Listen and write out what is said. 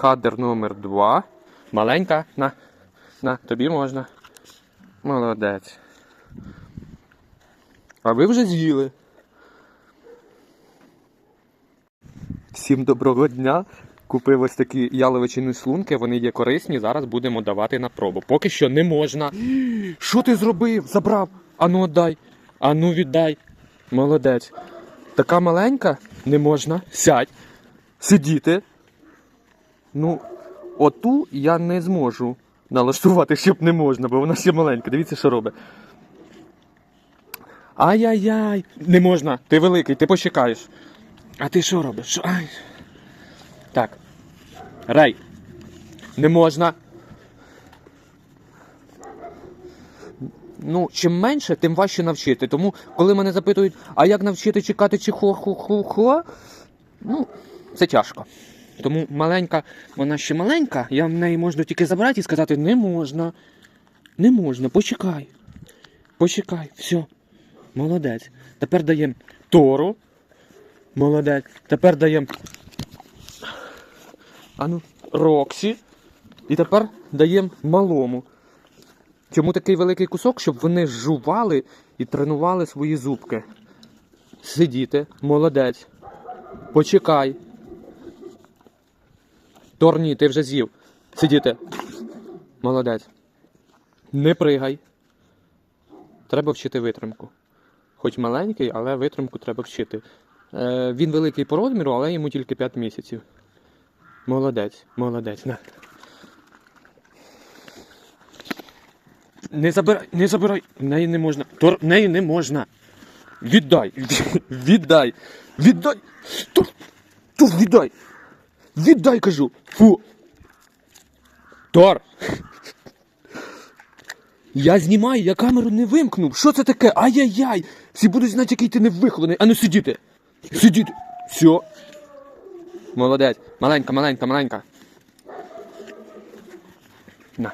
Кадр номер два. Маленька. На. На, тобі можна. Молодець. А ви вже з'їли. Всім доброго дня. Купив ось такі яловичини слунки, вони є корисні, зараз будемо давати на пробу. Поки що не можна. Що ти зробив? Забрав? Ану віддай. Ану віддай. Молодець. Така маленька не можна. Сядь. Сидіти. Ну, оту я не зможу налаштувати, щоб не можна, бо вона ще маленька. Дивіться, що робить. Ай-яй-яй. Не можна. Ти великий, ти почекаєш. А ти що робиш? Ай. Так. Рей. Не можна. Ну, чим менше, тим важче навчити. Тому, коли мене запитують, а як навчити чекати чи хо-хо-хо-хо, ну, це тяжко. Тому маленька, вона ще маленька, я в неї можу тільки забрати і сказати, не можна. Не можна, почекай. Почекай, все. Молодець. Тепер даємо Тору. Молодець. Тепер даємо. Ану, Роксі. І тепер даємо малому. Чому такий великий кусок? Щоб вони жували і тренували свої зубки. Сидіти, молодець. Почекай. Торні, ти вже з'їв. Сидіти. Молодець. Не пригай. Треба вчити витримку. Хоч маленький, але витримку треба вчити. Е, він великий по розміру, але йому тільки 5 місяців. Молодець, молодець. На. Не забирай, не забирай. Неї не можна. Тор, неї не можна. Віддай. Віддай. Віддай. Тор, Тор, віддай. Віддай, кажу. Фу. Тор. Я знімаю, я камеру не вимкнув. Що це таке? Ай-яй-яй! Всі будуть знати, який ти невихований. А ну сидіти. Сидіти. Все. Молодець. Маленька, маленька, маленька. На.